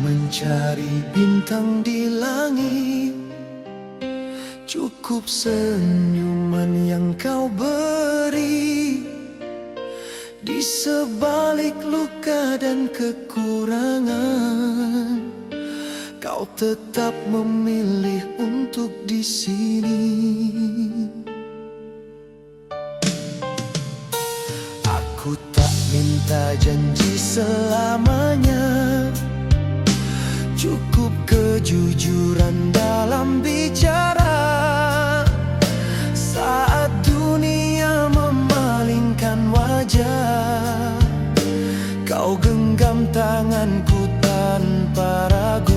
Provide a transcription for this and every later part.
mencari bintang di langit. Cukup senyuman yang kau beri. Di sebalik luka dan kekurangan Kau tetap memilih untuk di sini. Aku tak minta janji selamanya kejujuran dalam bicara. Saat dunia memalingkan wajah Kau genggam tanganku tanpa ragu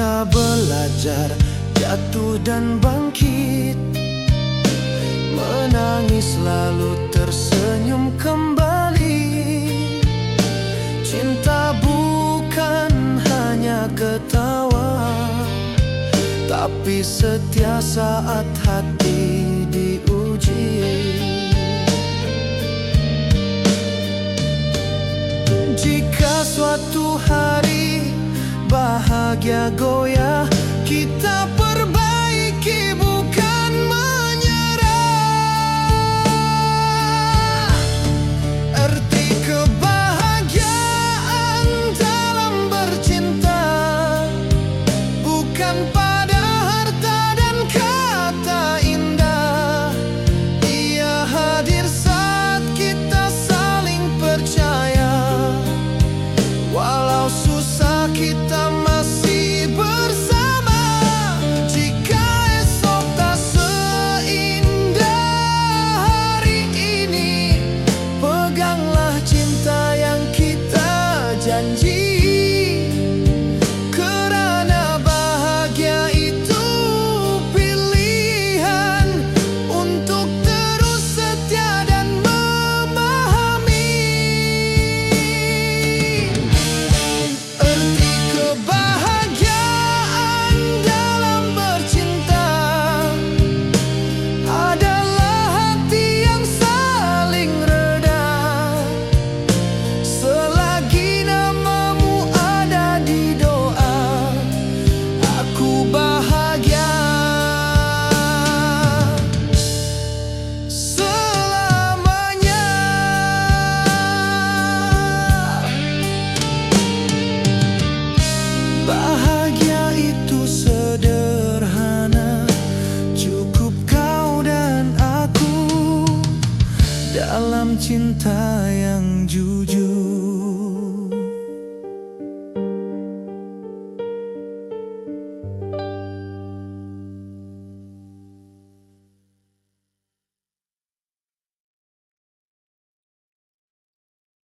Kita belajar jatuh dan bangkit. Menangis lalu tersenyum kembali. Cinta bukan hanya ketawa Tapi setia saat hati diuji. Jika suatu hari bahagia goyah. Kita perbaiki bukan menyerah. Erti kebahagiaan dalam bercinta. Bukan dalam cinta yang jujur.